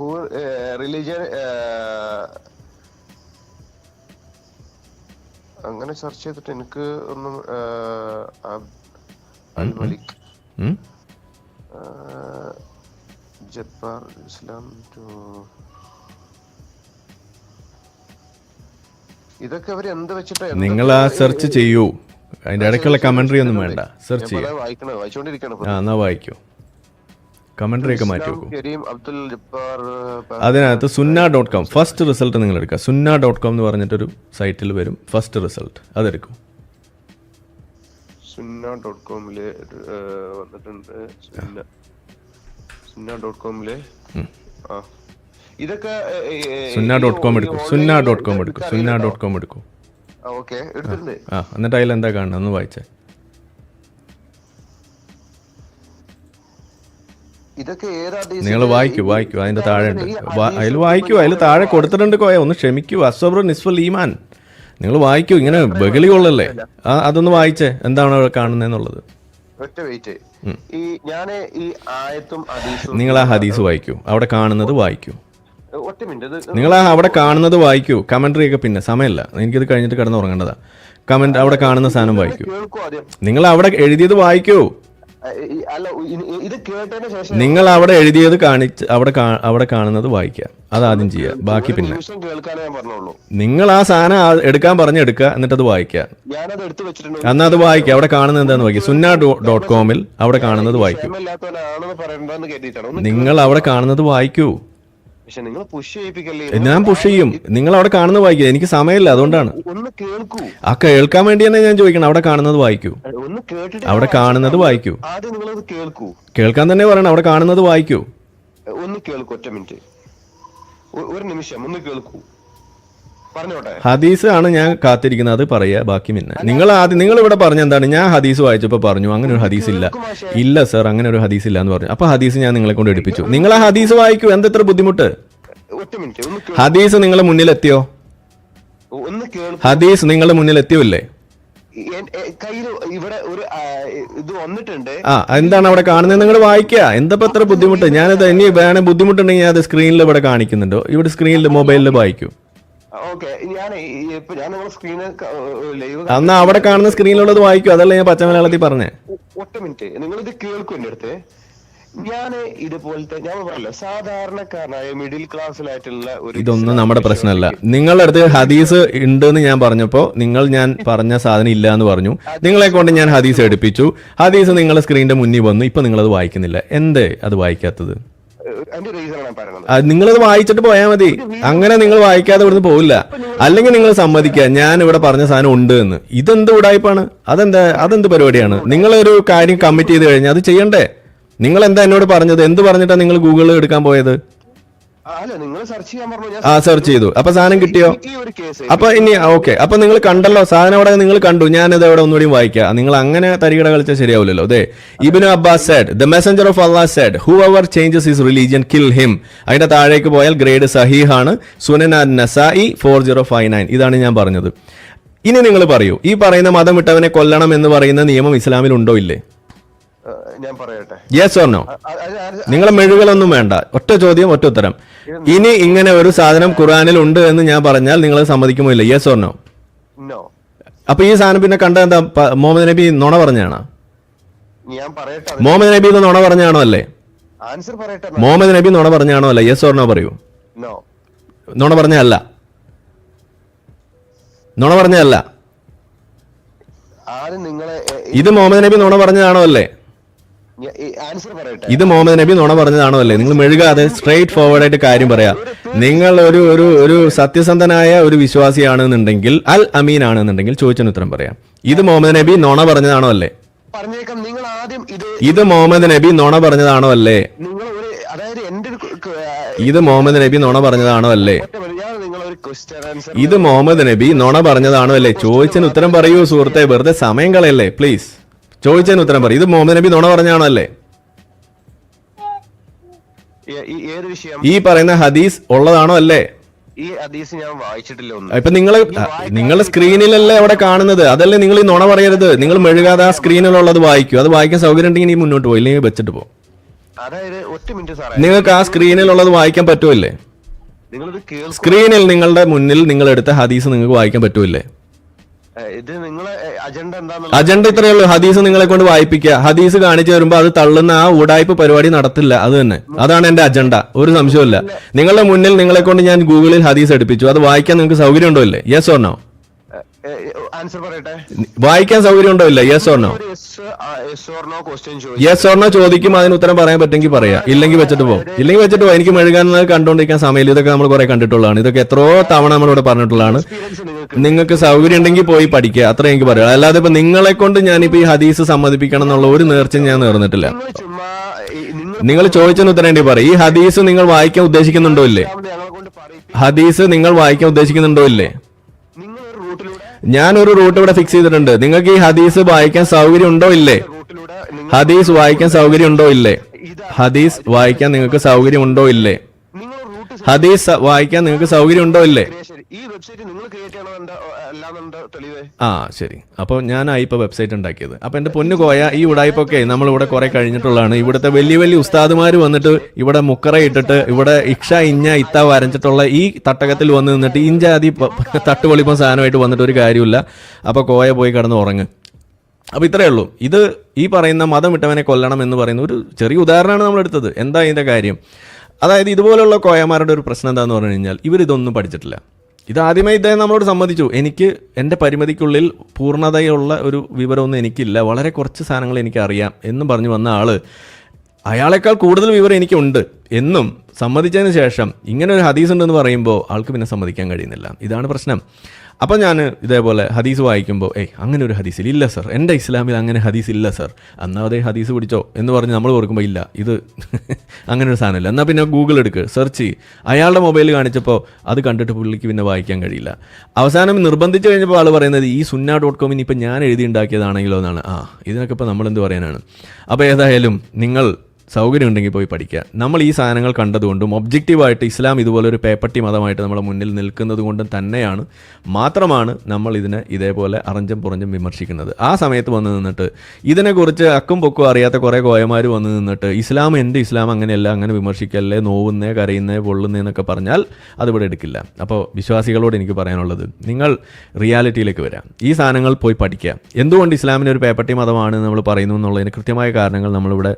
ഹൂ religion അങ്ങനെ സെർച്ച് ചെയ്തിട്ട് എനിക്ക് ഒന്നും അബ്- അൽ മലിക് ജബ്ബാർ ഇസ്ലാം ടു ഇതൊക്കെ അവർ എന്ത് വെച്ചിട്ടാ നിങ്ങൾ ആ സെർച്ച് ചെയ്യൂ. അതിന്റെ ഇടയ്ക്കുള്ള കമന്ററി ഒന്നും വേണ്ട. സെർച്ച് ചെയ്യാം. വായിക്കണോ വായിച്ചോണ്ടിരിക്കണോ ആ എന്നാ വായിക്കൂ. കമന്ററി ഒക്കെ മാറ്റി വെക്കും. അതിനകത്ത് സുന്ന ഡോട്ട് കോം ഫസ്റ്റ് റിസൾട്ട് നിങ്ങൾ എടുക്കുക. സുന്ന ഡോട്ട് കോം എന്ന് പറഞ്ഞിട്ടൊരു സൈറ്റിൽ വരും. ഫസ്റ്റ് റിസൾട്ട് അതെടുക്കും. സുന്ന ഡോട്ട് കോമിൽ വന്നിട്ടുണ്ട്. സുന്ന സുന്ന ഡോട്ട് കോമിൽ ആ. ഇതൊക്കെ സുന്ന ഡോട്ട് കോം എടുക്കും. സുന്ന ഡോട്ട് കോം എടുക്കും. സുന്ന ഡോട്ട് കോം എടുക്കും. ഓക്കെ. ആ എന്നിട്ട് അതിൽ എന്താ കാണുന്നത് ഒന്ന് വായിച്ചേ. നിങ്ങൾ വായിക്കൂ വായിക്കൂ അതിന്റെ താഴെ ഉണ്ട്. അതിൽ വായിക്കൂ അതിൽ താഴെ കൊടുത്തിട്ടുണ്ട് കോയ ഒന്ന് ക്ഷമിക്കൂ. അസബ്ര നിസ്ഫൽ ഈമാൻ. നിങ്ങൾ വായിക്കൂ ഇങ്ങനെ ബഹളി കൊള്ളല്ലേ? ആ അതൊന്ന് വായിച്ചേ എന്താണ് അവിടെ കാണുന്നതെന്നുള്ളത്? നിങ്ങൾ ആ ഹദീസ് വായിക്കൂ അവിടെ കാണുന്നത് വായിക്കൂ. നിങ്ങൾ ആ അവിടെ കാണുന്നത് വായിക്കൂ കമന്ററി ഒക്കെ പിന്നെ സമയമല്ല. എനിക്കിത് കഴിഞ്ഞിട്ട് കിടന്ന് ഉറങ്ങേണ്ടതാ കമന്റ് അവിടെ കാണുന്ന സാധനം വായിക്കൂ. നിങ്ങൾ അവിടെ എഴുതിയത് വായിക്കൂ. അല്ല ഇത് കേട്ടതിന് ശേഷം നിങ്ങൾ അവിടെ എഴുതിയത് കാണിച്ച് അവിടെ അവിടെ കാണുന്നത് വായിക്കുക. ആദ്യം ചെയ്യുക. ബാക്കി പിന്നെ. നിങ്ങൾ ആ സാധനം എടുക്കാൻ പറഞ്ഞ് എടുക്കുക എന്നിട്ട് അത് വായിക്കുക. എന്നാ അത് വായിക്കാം അവിടെ കാണുന്നത് എന്താന്ന് വായിക്കുക. സുന്ന ഡോട്ട് കോമിൽ അവിടെ കാണുന്നത് വായിക്കൂ. നിങ്ങൾ അവിടെ കാണുന്നത് വായിക്കൂ. പക്ഷെ നിങ്ങൾ പുഷ് ചെയ്യിപ്പിക്കല്ലേ? ഞാൻ പുഷ് ചെയ്യും. നിങ്ങൾ അവിടെ കാണുന്നത് വായിക്കുക. എനിക്ക് സമയമില്ല അതുകൊണ്ടാണ്. ഒന്ന് കേൾക്കൂ. ആ കേൾക്കാൻ വേണ്ടി തന്നെ ഞാൻ ചോദിക്കണം അവിടെ കാണുന്നത് വായിക്കൂ. ഒന്ന് കേട്ടിട്ട് അവിടെ കാണുന്നത് വായിക്കൂ. ആദ്യം നിങ്ങളത് കേൾക്കൂ. കേൾക്കാൻ തന്നെ പറയണം അവിടെ കാണുന്നത് വായിക്കൂ. ഒന്ന് കേൾക്കൂ ഒറ്റ മിനിറ്റ്. ഒരു നിമിഷം ഒന്ന് കേൾക്കൂ. ഹദീസ് ആണ് ഞാൻ കാത്തിരിക്കുന്നത് അത് പറയുക ബാക്കി പിന്നെ. നിങ്ങൾ ആദ്യം നിങ്ങൾ ഇവിടെ പറഞ്ഞ എന്താണ്? ഞാൻ ഹദീസ് വായിച്ചപ്പോൾ പറഞ്ഞു അങ്ങനെ ഒരു ഹദീസ് ഇല്ല. ഇല്ല സർ അങ്ങനെ ഒരു ഹദീസ് ഇല്ല എന്ന് പറഞ്ഞു. അപ്പൊ ഹദീസ് ഞാൻ നിങ്ങളെ കൊണ്ട് എടുപ്പിച്ചു. നിങ്ങൾ ആ ഹദീസ് വായിക്കൂ എന്തെത്ര ബുദ്ധിമുട്ട്? ഹദീസ് നിങ്ങളെ കേൾക്കൂ ഹദീസ് നിങ്ങളുടെ ഒരു ആ, എന്താണ് അവിടെ കാണുന്നത്? നിങ്ങൾ വായിക്കുക എന്താ എത്ര ബുദ്ധിമുട്ട്? ഞാനത് ഇനി വേണേ ബുദ്ധിമുട്ടുണ്ടെങ്കിൽ ഞാൻ അത് സ്ക്രീനിൽ ഇവിടെ കാണിക്കുന്നുണ്ടോ. ഇവിടെ സ്ക്രീനിൽ മൊബൈലിൽ വായിക്കൂ. എന്നാ അവിടെ കാണുന്ന സ്ക്രീനിലുള്ളത് വായിക്കും അതല്ല ഞാൻ പച്ച മലയാളത്തിൽ പറഞ്ഞേ. ഒറ്റ മിനിറ്റ് നിങ്ങൾ ഇത് കേൾക്കും എന്റെ അടുത്ത്. ഞാൻ ഇതുപോലത്തെ ഞാൻ പറഞ്ഞല്ലോ സാധാരണക്കാരനായ മിഡിൽ ക്ലാസ്സിലായിട്ടുള്ള ഒരു ഇതൊന്നും നമ്മുടെ പ്രശ്നമല്ല. നിങ്ങളുടെ അടുത്ത് ഹദീസ് ഉണ്ട് എന്ന് ഞാൻ പറഞ്ഞപ്പോ നിങ്ങൾ ഞാൻ പറഞ്ഞ സാധനം ഇല്ല എന്ന് പറഞ്ഞു നിങ്ങളെ കൊണ്ട് ഞാൻ ഹദീസ് എടുപ്പിച്ചു. ഹദീസ് നിങ്ങളുടെ സ്ക്രീനിന്റെ മുന്നിൽ വന്നു. ഇപ്പൊ നിങ്ങളത് വായിക്കുന്നില്ല. എന്തേ അത് വായിക്കാത്തത്? അതിന്റെ റീസണാണ് ഞാൻ പറയുന്നത് അത് നിങ്ങളത് വായിച്ചിട്ട് പോയാൽ മതി. അങ്ങനെ നിങ്ങൾ വായിക്കാതെ ഇവിടുന്ന് പോവില്ല. അല്ലെങ്കിൽ നിങ്ങൾ സമ്മതിക്കുക ഞാൻ ഇവിടെ പറഞ്ഞ സാധനം ഉണ്ട് എന്ന്. ഇതെന്ത് ഉടായ്പാണ് അതെന്താ അതെന്ത് പരിപാടിയാണ്? നിങ്ങളൊരു കാര്യം കമ്മിറ്റ് ചെയ്ത് കഴിഞ്ഞാൽ അത് ചെയ്യണ്ടേ? നിങ്ങൾ എന്താ എന്നോട് പറഞ്ഞത്? എന്ത് പറഞ്ഞിട്ടാണ് നിങ്ങൾ ഗൂഗിളിൽ എടുക്കാൻ പോയത്? ആ, സെർച്ച് ചെയ്തു. അപ്പൊ സാധനം കിട്ടിയോ? അപ്പൊ ഇനി ഓക്കെ അപ്പൊ നിങ്ങൾ കണ്ടല്ലോ സാധനം അവിടെ നിങ്ങൾ കണ്ടു. ഞാൻ ഇത് അവിടെ ഒന്നുകൂടി വായിക്കാം. നിങ്ങൾ അങ്ങനെ തരികട കളിച്ചാൽ ശരിയാവില്ലല്ലോ. അതെ Ibn Abbas said the messenger of Allah said whoever changes his religion kill him അതിന്റെ താഴേക്ക് പോയാൽ ഗ്രേഡ് സഹീഹ് സഹീഹാണ്. Sunan Nasai four zero five nine ഇതാണ് ഞാൻ പറഞ്ഞത്. ഇനി നിങ്ങൾ പറയൂ ഈ പറയുന്ന മതം വിട്ടവനെ കൊല്ലണം എന്ന് പറയുന്ന നിയമം ഇസ്ലാമിൽ ഉണ്ടോ ഇല്ലേ? ഞാൻ പറയട്ടെ? യെസ് ഓർ നോ നിങ്ങൾ മെഴുകളൊന്നും വേണ്ട. ഒറ്റ ചോദ്യം ഒറ്റ ഉത്തരം. ഇനി ഇങ്ങനെ ഒരു സാധനം ഖുറാനിൽ ഉണ്ട് എന്ന് ഞാൻ പറഞ്ഞാൽ നിങ്ങൾ സമ്മതിക്കുമോ ഇല്ല യെസ് ഓർ നോ അപ്പൊ ഈ സാധനം പിന്നെ കണ്ട എന്താ മുഹമ്മദ് നബി നുണ പറഞ്ഞാണോ? മുഹമ്മദ് നബി നുണ പറഞ്ഞാണോ അല്ലേ? മുഹമ്മദ് നബി നുണ പറഞ്ഞാണോ അല്ലേ? യെസ് ഓർ നോ പറയൂ. നുണ പറഞ്ഞല്ല നുണ പറഞ്ഞല്ല ഇത് മുഹമ്മദ് നബി നുണ പറഞ്ഞതാണോ അല്ലേ? ഇത് മുഹമ്മദ് നബി നുണ പറഞ്ഞതാണോ അല്ലേ? നിങ്ങൾ മെഴുകാതെ സ്ട്രെയിറ്റ് ഫോർവേഡ് ആയിട്ട് കാര്യം പറയാം. നിങ്ങൾ ഒരു ഒരു ഒരു സത്യസന്ധനായ ഒരു വിശ്വാസിയാണെന്നുണ്ടെങ്കിൽ അൽ അമീൻ ആണെന്നുണ്ടെങ്കിൽ ചോദിച്ചതിന് ഉത്തരം പറയാം. ഇത് മുഹമ്മദ് നബി നുണ പറഞ്ഞതാണോ അല്ലേ? ഇത് മുഹമ്മദ് നബി നുണ പറഞ്ഞതാണോ അല്ലേ? ഇത് മുഹമ്മദ് നബി നുണ പറഞ്ഞതാണോ അല്ലേ? ഇത് മുഹമ്മദ് നബി നുണ പറഞ്ഞതാണോ അല്ലേ? ചോദിച്ചതിന് ഉത്തരം പറയൂ സുഹൃത്തെ വെറുതെ സമയം കളയല്ലേ പ്ലീസ് ചോദിച്ചതിന് ഉത്തരം പറയും. ഇത് മുഹമ്മദ് നബി നുണ പറഞ്ഞാണോ അല്ലേ ഏത് വിഷയം? ഈ പറയുന്ന ഹദീസ് ഉള്ളതാണോ അല്ലേ? ഈ ഹദീസ് ഞാൻ വായിച്ചിട്ടില്ല ഇപ്പൊ നിങ്ങൾ നിങ്ങൾ സ്ക്രീനിലല്ലേ അവിടെ കാണുന്നത്? അതല്ലേ നിങ്ങൾ ഈ നുണ പറയരുത്. നിങ്ങൾ മെഴുകാതെ ആ സ്ക്രീനിലുള്ളത് വായിക്കൂ. അത് വായിക്കാൻ സൗകര്യം ഉണ്ടെങ്കിൽ നീ മുന്നോട്ട് പോയി. ഇല്ലെങ്കിൽ വെച്ചിട്ട് പോകും അതായത് ഒറ്റ മിനിറ്റ് സാറേ. നിങ്ങൾക്ക് ആ സ്ക്രീനിലുള്ളത് വായിക്കാൻ പറ്റുമല്ലേ? സ്ക്രീനിൽ നിങ്ങളുടെ മുന്നിൽ നിങ്ങൾ എടുത്ത ഹദീസ് നിങ്ങൾക്ക് വായിക്കാൻ പറ്റുമല്ലേ? നിങ്ങളെ അജണ്ട എന്താന്നുള്ള അജണ്ട ഇത്രയേ ഉള്ളൂ. ഹദീസ് നിങ്ങളെ കൊണ്ട് വായിപ്പിക്കുക. ഹദീസ് കാണിച്ചു വരുമ്പോൾ അത് തള്ളുന്ന ആ ഉടായ്പ പരിപാടി നടത്തില്ല. അത് തന്നെ. അതാണ് എന്റെ അജണ്ട. ഒരു സംശയമില്ല നിങ്ങളുടെ മുന്നിൽ നിങ്ങളെ കൊണ്ട് ഞാൻ ഗൂഗിളിൽ ഹദീസ് എടുപ്പിച്ചു. അത് വായിക്കാൻ നിങ്ങൾക്ക് സൗകര്യം ഉണ്ടോ ഇല്ലേ യെസ് ഓർണോ ആൻസർ പറയട്ടെ? വായിക്കാൻ സൗകര്യം ഉണ്ടോ ഇല്ല യെസ് ഓർണോ യെസ് ഓർണോ ചോദിക്കും. അതിന് ഉത്തരം പറയാൻ പറ്റുമെങ്കിൽ പറയാം. ഇല്ലെങ്കിൽ വെച്ചിട്ട് പോകും ഇല്ലെങ്കിൽ വെച്ചിട്ട് പോകും എനിക്ക് മെഴുകാൻ കണ്ടുകൊണ്ടിരിക്കാൻ സമയമില്ല. ഇതൊക്കെ നമ്മൾ കുറെ കണ്ടിട്ടുള്ളതാണ്. ഇതൊക്കെ എത്രയോ തവണ നമ്മളിവിടെ പറഞ്ഞിട്ടുള്ളതാണ്. നിങ്ങൾക്ക്. സൗകര്യം ഉണ്ടെങ്കിൽ പോയി പഠിക്കുക. അത്ര എനിക്ക് പറയാം അല്ലാതെ ഇപ്പൊ നിങ്ങളെ കൊണ്ട് ഞാനിപ്പോ ഈ ഹദീസ് സമ്മതിപ്പിക്കണം എന്നുള്ള ഒരു നേർച്ചയും ഞാൻ നേർന്നിട്ടില്ല. നിങ്ങൾ ചോദിച്ചതിന് ഉത്തരം വേണ്ടി പറയും. ഈ ഹദീസ് നിങ്ങൾ വായിക്കാൻ ഉദ്ദേശിക്കുന്നുണ്ടോ ഇല്ലേ? ഹദീസ് നിങ്ങൾ വായിക്കാൻ ഉദ്ദേശിക്കുന്നുണ്ടോ ഇല്ലേ? നിങ്ങൾ ഒരു ഞാനൊരു റൂട്ട് ഇവിടെ ഫിക്സ് ചെയ്തിട്ടുണ്ട്. നിങ്ങൾക്ക് ഈ ഹദീസ് വായിക്കാൻ സൗകര്യം ഉണ്ടോ ഇല്ലേ ഹദീസ് വായിക്കാൻ സൗകര്യം ഉണ്ടോ ഇല്ലേ? ഹദീസ് വായിക്കാൻ നിങ്ങൾക്ക് സൗകര്യം ഉണ്ടോ ഇല്ലേ? ഹദീസ് വായിക്കാൻ നിങ്ങൾക്ക് സൗകര്യം ഉണ്ടോ ഇല്ലേ ഈ വെബ്സൈറ്റ് നിങ്ങൾ ക്രിയേറ്റ് ചെയ്യണമെന്നുണ്ട് അല്ലാന്നുണ്ട് തെളിവ്? ആ ശരി. അപ്പോൾ ഞാനായി ഇപ്പോൾ വെബ്സൈറ്റ് ഉണ്ടാക്കിയത്. അപ്പോൾ എന്റെ പൊന്നു കോയ ഈ ഉടായ്പൊക്കെ നമ്മളിവിടെ കുറേ കഴിഞ്ഞിട്ടുള്ളതാണ്. ഇവിടുത്തെ വലിയ വലിയ ഉസ്താദുമാർ വന്നിട്ട് ഇവിടെ മുക്കറ ഇട്ടിട്ട് ഇവിടെ ഇക്ഷ ഇഞ്ഞ ഇത്ത വരഞ്ഞിട്ടുള്ള ഈ തട്ടകത്തിൽ വന്ന് നിന്നിട്ട് ഇഞ്ചാതി തട്ടുപൊളിപ്പം സാധനമായിട്ട് വന്നിട്ട് ഒരു കാര്യമില്ല അപ്പോൾ കോയ പോയി കിടന്ന് ഉറങ്ങ്. അപ്പോൾ ഇത്രയേ ഉള്ളൂ. ഇത് ഈ പറയുന്ന മതം വിട്ടവനെ കൊല്ലണം എന്ന് പറയുന്ന ഒരു ചെറിയ ഉദാഹരണമാണ് നമ്മൾ എടുത്തത് എന്താ ഇതിന്റെ കാര്യം? അതായത് ഇതുപോലുള്ള കോയമാരുടെ ഒരു പ്രശ്നം എന്താണെന്ന് പറഞ്ഞു കഴിഞ്ഞാൽ ഇവരിതൊന്നും പഠിച്ചിട്ടില്ല. ഇത് ആദ്യമേ ഇദ്ദേഹം നമ്മളോട് സമ്മതിച്ചു. എനിക്ക് എന്റെ പരിമിതിക്കുള്ളിൽ പൂർണതയുള്ള ഒരു വിവരമൊന്നും എനിക്കില്ല. വളരെ കുറച്ച് സാധനങ്ങൾ എനിക്കറിയാം എന്നും പറഞ്ഞു വന്ന ആൾ അയാളെക്കാൾ കൂടുതൽ വിവരം എനിക്കുണ്ട് എന്നും സമ്മതിച്ചതിന് ശേഷം ഇങ്ങനെ ഒരു ഹദീസ് ഉണ്ടെന്ന് പറയുമ്പോൾ ആൾക്ക് പിന്നെ സമ്മതിക്കാൻ കഴിയുന്നില്ല. ഇതാണ് പ്രശ്നം. അപ്പോൾ ഞാൻ ഇതേപോലെ ഹദീസ് വായിക്കുമ്പോൾ ഏയ് അങ്ങനെ ഒരു ഹദീസിൽ ഇല്ല സർ. എന്റെ ഇസ്ലാമിൽ അങ്ങനെ ഹദീസ് ഇല്ല സർ. എന്നാൽ അതേ ഹദീസ് പിടിച്ചോ? എന്ന് പറഞ്ഞ് നമ്മൾ ഓർക്കുമ്പോൾ ഇല്ല ഇത് അങ്ങനെ ഒരു സാധനമില്ല. എന്നാൽ പിന്നെ ഗൂഗിൾ എടുക്ക് സെർച്ച് ചെയ്യ്. അയാളുടെ മൊബൈൽ കാണിച്ചപ്പോൾ അത് കണ്ടിട്ട് പുള്ളിക്ക് പിന്നെ വായിക്കാൻ കഴിയില്ല. അവസാനം നിർബന്ധിച്ച് കഴിഞ്ഞപ്പോൾ ആൾ പറയുന്നത് ഈ സുന്ന ഡോട്ട് കോമിന് ഇപ്പം ഞാൻ എഴുതി ഉണ്ടാക്കിയതാണെങ്കിലോ? എന്നാണ്. ആ ഇതിനൊക്കെ ഇപ്പോൾ നമ്മളെന്ത് പറയാനാണ്? അപ്പോൾ ഏതായാലും നിങ്ങൾ സൗകര്യം ഉണ്ടെങ്കിൽ പോയി പഠിക്കുക. നമ്മൾ ഈ സാധനങ്ങൾ കണ്ടതുകൊണ്ടും ഒബ്ജക്റ്റീവായിട്ട് ഇസ്ലാം ഇതുപോലൊരു പേപ്പട്ടി മതമായിട്ട് നമ്മുടെ മുന്നിൽ നിൽക്കുന്നത് കൊണ്ടും തന്നെയാണ് മാത്രമാണ് നമ്മൾ ഇതിനെ ഇതേപോലെ അറഞ്ചും പുറഞ്ചും വിമർശിക്കുന്നത്. ആ സമയത്ത് വന്ന് നിന്നിട്ട് ഇതിനെക്കുറിച്ച് അക്കും പൊക്കും അറിയാത്ത കുറേ കോയമാർ വന്ന് നിന്നിട്ട് ഇസ്ലാം എന്റെ ഇസ്ലാം അങ്ങനെയല്ല അങ്ങനെ വിമർശിക്കല്ലേ നോവുന്നേ കരയുന്നേ പൊള്ളുന്നേ എന്നൊക്കെ പറഞ്ഞാൽ അതിവിടെ എടുക്കില്ല. അപ്പോൾ വിശ്വാസികളോട് എനിക്ക് പറയാനുള്ളത് നിങ്ങൾ റിയാലിറ്റിയിലേക്ക് വരാം. ഈ സാധനങ്ങൾ പോയി പഠിക്കുക. എന്തുകൊണ്ട് ഇസ്ലാമിന് ഒരു പേപ്പട്ടി മതമാണ് നമ്മൾ പറയുന്നു എന്നുള്ളതിന് കൃത്യമായ കാരണങ്ങൾ നമ്മളിവിടെ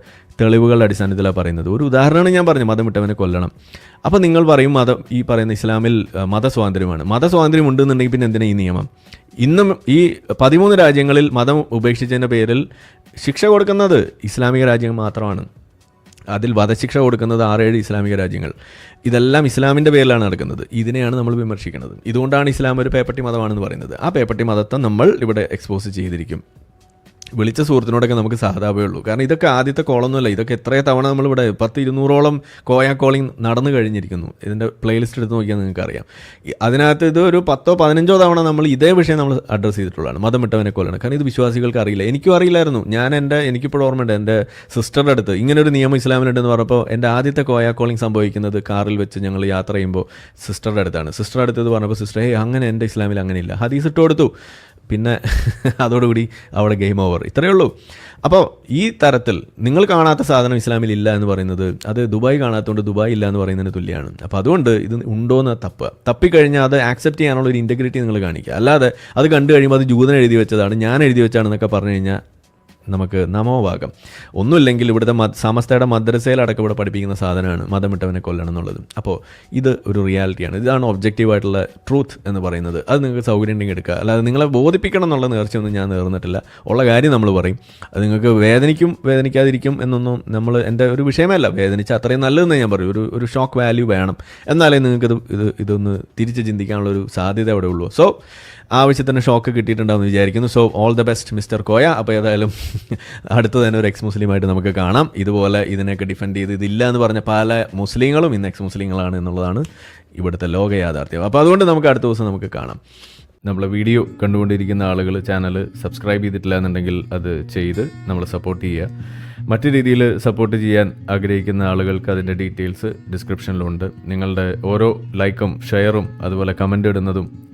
തെളിവുകളുടെ അടിസ്ഥാനത്തിലാണ് പറയുന്നത്. ഒരു ഉദാഹരണമാണ് ഞാൻ പറഞ്ഞു മതം വിട്ടവനെ കൊല്ലണം. അപ്പോൾ നിങ്ങൾ പറയും മതം ഈ പറയുന്ന ഇസ്ലാമിൽ മതസ്വാതന്ത്ര്യമാണ്. മതസ്വാതന്ത്ര്യം ഉണ്ടെന്നുണ്ടെങ്കിൽ പിന്നെ എന്തിനാ ഈ നിയമം? ഇന്നും ഈ പതിമൂന്ന് രാജ്യങ്ങളിൽ മതം ഉപേക്ഷിച്ചതിന്റെ പേരിൽ ശിക്ഷ കൊടുക്കുന്നത് ഇസ്ലാമിക രാജ്യങ്ങൾ മാത്രമാണ്. അതിൽ വധശിക്ഷ കൊടുക്കുന്നത് ആറേഴ് ഇസ്ലാമിക രാജ്യങ്ങൾ. ഇതെല്ലാം ഇസ്ലാമിന്റെ പേരിലാണ് നടക്കുന്നത്. ഇതിനെയാണ് നമ്മൾ വിമർശിക്കുന്നത്. ഇതുകൊണ്ടാണ് ഇസ്ലാം ഒരു പേപ്പട്ടി മതമാണെന്ന് പറയുന്നത്. ആ പേപ്പട്ടി മതത്തെ നമ്മൾ ഇവിടെ എക്സ്പോസ് ചെയ്തിരിക്കും. വിളിച്ച സുഹൃത്തിനോടൊക്കെ നമുക്ക് സാധാവേ ഉള്ളൂ. കാരണം ഇതൊക്കെ ആദ്യത്തെ കോളൊന്നുമല്ല. ഇതൊക്കെ എത്ര തവണ നമ്മളിവിടെ പത്ത് ഇരുന്നൂറോളം കോയ കോളിങ് നടന്നു കഴിഞ്ഞിരിക്കുന്നു. ഇതിന്റെ പ്ലേലിസ്റ്റ് എടുത്ത് നോക്കിയാൽ നിങ്ങൾക്ക് അറിയാം അതിനകത്ത് ഇത് ഒരു പത്തോ പതിനഞ്ചോ തവണ നമ്മൾ ഇതേ വിഷയം നമ്മൾ അഡ്രസ്സ് ചെയ്തിട്ടുള്ളതാണ്. മതം വിട്ടവനെ കൊല്ലണം. കാരണം ഇത് വിശ്വാസികൾക്ക് അറിയില്ല. എനിക്കും അറിയില്ലായിരുന്നു. ഞാൻ എന്റെ എനിക്കിപ്പോഴും ഓർമ്മയുണ്ട് എന്റെ സിസ്റ്ററുടെ അടുത്ത് ഇങ്ങനെ ഒരു നിയമം ഇസ്ലാമിലുണ്ടെന്ന് പറഞ്ഞപ്പോൾ എന്റെ ആദ്യത്തെ കോയ കോളിങ് സംഭവിക്കുന്നത് കാറിൽ വെച്ച് ഞങ്ങൾ യാത്ര ചെയ്യുമ്പോൾ സിസ്റ്ററുടെ അടുത്താണ്. സിസ്റ്ററുടെ അടുത്ത് പറഞ്ഞപ്പോൾ സിസ്റ്റർ ഹേ അങ്ങനെ എന്റെ ഇസ്ലാമിൽ അങ്ങനെയില്ല. ഹദീസ് ഇട്ട് കൊടുത്തു. പിന്നെ അതോടുകൂടി അവിടെ ഗെയിം ഓവർ ഇത്രയേ ഉള്ളൂ. അപ്പോൾ ഈ തരത്തിൽ നിങ്ങൾ കാണാത്ത സാധനം ഇസ്ലാമിൽ ഇല്ല എന്ന് പറയുന്നത് അത് ദുബായ് കാണാത്തതുകൊണ്ട് ദുബായ് ഇല്ല എന്ന് പറയുന്നതിന് തുല്യമാണ്. അപ്പോൾ അതുകൊണ്ട് ഇത് ഉണ്ടോയെന്ന് തപ്പ്. തപ്പിക്കഴിഞ്ഞാൽ അത് ആക്സെപ്റ്റ് ചെയ്യാനുള്ള ഒരു ഇന്റഗ്രിറ്റി നിങ്ങൾ കാണിക്കുക. അല്ലാതെ അത് കണ്ടു കഴിയുമ്പോൾ അത് ജൂതൻ എഴുതി വെച്ചതാണ് ഞാൻ എഴുതി വെച്ചാണെന്നൊക്കെ പറഞ്ഞു കഴിഞ്ഞാൽ നമുക്ക് നമോഭാഗം ഒന്നുമില്ലെങ്കിൽ ഇവിടുത്തെ സമസ്തയുടെ മദ്രസയിലടക്കം ഇവിടെ പഠിപ്പിക്കുന്ന സാധനമാണ് മതമിട്ടവനെ കൊല്ലണം എന്നുള്ളത്. അപ്പോൾ ഇത് ഒരു റിയാലിറ്റിയാണ്. ഇതാണ് ഒബ്ജക്റ്റീവായിട്ടുള്ള ട്രൂത്ത് എന്ന് പറയുന്നത്. അത് നിങ്ങൾക്ക് സൗകര്യം ഉണ്ടെങ്കിൽ എടുക്കുക. അല്ലാതെ നിങ്ങളെ ബോധിപ്പിക്കണം എന്നുള്ള നേർച്ചയൊന്നും ഞാൻ നേർന്നിട്ടില്ല. ഉള്ള കാര്യം നമ്മൾ പറയും. അത് നിങ്ങൾക്ക് വേദനിക്കും വേദനിക്കാതിരിക്കും എന്നൊന്നും നമ്മൾ എന്റെ ഒരു വിഷയമല്ല. വേദനിച്ച അത്രയും നല്ലതെന്ന് ഞാൻ പറയും. ഒരു ഒരു ഷോക്ക് വാല്യൂ വേണം. എന്നാലേ നിങ്ങൾക്ക് ഇത് ഇത് ഇതൊന്ന് തിരിച്ച് ചിന്തിക്കാനുള്ളൊരു സാധ്യത അവിടെ ഉള്ളൂ. സോ ആവശ്യത്തിന് ഷോക്ക് കിട്ടിയിട്ടുണ്ടാവുമെന്ന് വിചാരിക്കുന്നു. So all the best mister Koya അപ്പോൾ ഏതായാലും അടുത്ത തന്നെ ഒരു എക്സ് മുസ്ലിമായിട്ട് നമുക്ക് കാണാം. ഇതുപോലെ ഇതിനെയൊക്കെ ഡിഫെൻഡ് ചെയ്ത് ഇതില്ല എന്ന് പറഞ്ഞ പല മുസ്ലിങ്ങളും ഇന്ന് എക്സ് മുസ്ലിങ്ങളാണ് എന്നുള്ളതാണ് ഇവിടുത്തെ ലോക യാഥാർത്ഥ്യം. അപ്പോൾ അതുകൊണ്ട് നമുക്ക് അടുത്ത ദിവസം നമുക്ക് കാണാം. നമ്മളെ വീഡിയോ കണ്ടുകൊണ്ടിരിക്കുന്ന ആളുകൾ ചാനൽ സബ്സ്ക്രൈബ് ചെയ്തിട്ടില്ല എന്നുണ്ടെങ്കിൽ അത് ചെയ്ത് നമ്മൾ സപ്പോർട്ട് ചെയ്യുക. മറ്റു രീതിയിൽ സപ്പോർട്ട് ചെയ്യാൻ ആഗ്രഹിക്കുന്ന ആളുകൾക്ക് അതിന്റെ ഡീറ്റെയിൽസ് ഡിസ്ക്രിപ്ഷനിലുണ്ട് നിങ്ങളുടെ ഓരോ ലൈക്കും ഷെയറും അതുപോലെ കമന്റ് ഇടുന്നതും